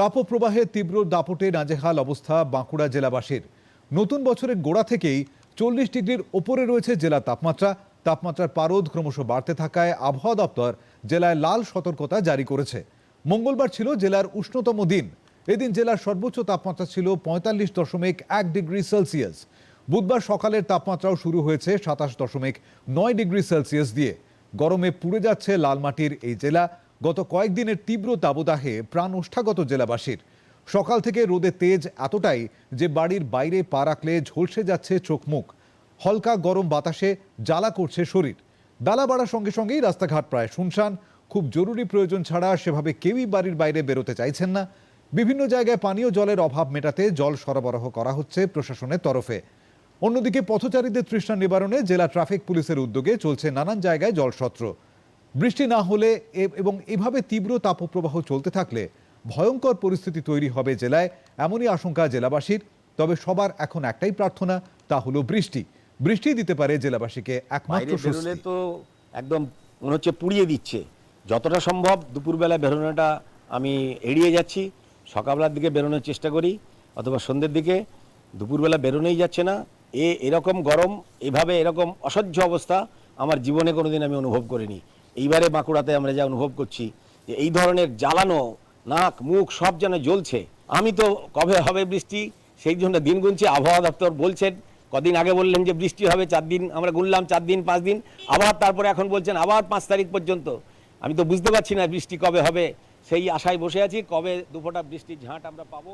তাপপ্রবাহে তীব্র দাপটে নাজেহাল অবস্থা বাঁকুড়া জেলাবাসীর। নতুন বছরের গোড়া থেকেই চল্লিশ ডিগ্রির ওপরে রয়েছে জেলার তাপমাত্রা। তাপমাত্রার পারদ ক্রমশ বাড়তে থাকায় আবহাওয়া দপ্তর জেলায় লাল সতর্কতা জারি করেছে। মঙ্গলবার ছিল জেলার উষ্ণতম দিন। এদিন জেলার সর্বোচ্চ তাপমাত্রা ছিল পঁয়তাল্লিশ দশমিক এক ডিগ্রি সেলসিয়াস। বুধবার সকালের তাপমাত্রাও শুরু হয়েছে সাতাশ দশমিক নয় ডিগ্রি সেলসিয়াস দিয়ে। গরমে পুড়ে যাচ্ছে লালমাটির এই জেলা। গত কয়েকদিনের তীব্র দাবদাহে প্রাণ ওষ্ঠাগত জেলাবাসীর। সকাল থেকে রোদে তেজ এতটাই যে বাড়ির বাইরে পা রাখলে ঝলসে যাচ্ছে চোখ মুখ হালকা গরম বাতাসে জ্বালা করছে শরীর। বেলা বাড়ার সঙ্গে সঙ্গেই রাস্তাঘাট প্রায় শুনশান। খুব জরুরি প্রয়োজন ছাড়া সেভাবে কেউই বাড়ির বাইরে বেরোতে চাইছেন না। বিভিন্ন জায়গায় পানীয় জলের অভাব মেটাতে জল সরবরাহ করা হচ্ছে প্রশাসনের তরফে। অন্যদিকে পথচারীদের তৃষ্ণা নিবারণে জেলা ট্রাফিক পুলিশের উদ্যোগে চলছে নানান জায়গায় জলসত্র। বৃষ্টি না হলে এবং এভাবে তীব্র তাপপ্রবাহ চলতে থাকলে ভয়ঙ্কর পরিস্থিতি তৈরি হবে জেলায়। এমনই আশঙ্কা জেলাবাসীর। তবে সবার এখন একটাই প্রার্থনা তা হলো বৃষ্টি। বৃষ্টি দিতে পারে জেলাবাসীকে একমাত্র তো একদম মনে হচ্ছে পুড়িয়ে দিচ্ছে। যতটা সম্ভব দুপুরবেলা বেরোনোটা আমি এড়িয়ে যাচ্ছি। সকালবেলার দিকে বেরোনোর চেষ্টা করি অথবা সন্ধ্যের দিকে। দুপুরবেলা বেরোনোই যাচ্ছে না। এ এরকম গরম এভাবে এরকম অসহ্য অবস্থা আমার জীবনে কোনোদিন আমি অনুভব করিনি। এইবারে বাঁকুড়াতে আমরা যা অনুভব করছি যে এই ধরনের জ্বালানো নাক, মুখ সব যেন জ্বলছে। আমি তো কবে হবে বৃষ্টি, সেই জন্য দিন গুনছি। আবহাওয়া দপ্তর বলছেন, কদিন আগে বললেন যে বৃষ্টি হবে, চার দিন আমরা গুনলাম, চার দিন, পাঁচ দিন। আবার তারপরে এখন বলছেন, আবার পাঁচ তারিখ পর্যন্ত। আমি তো বুঝতে পারছি না বৃষ্টি কবে হবে। সেই আশায় বসে আছি, কবে দুফোটা বৃষ্টির ঝাঁট আমরা পাবো।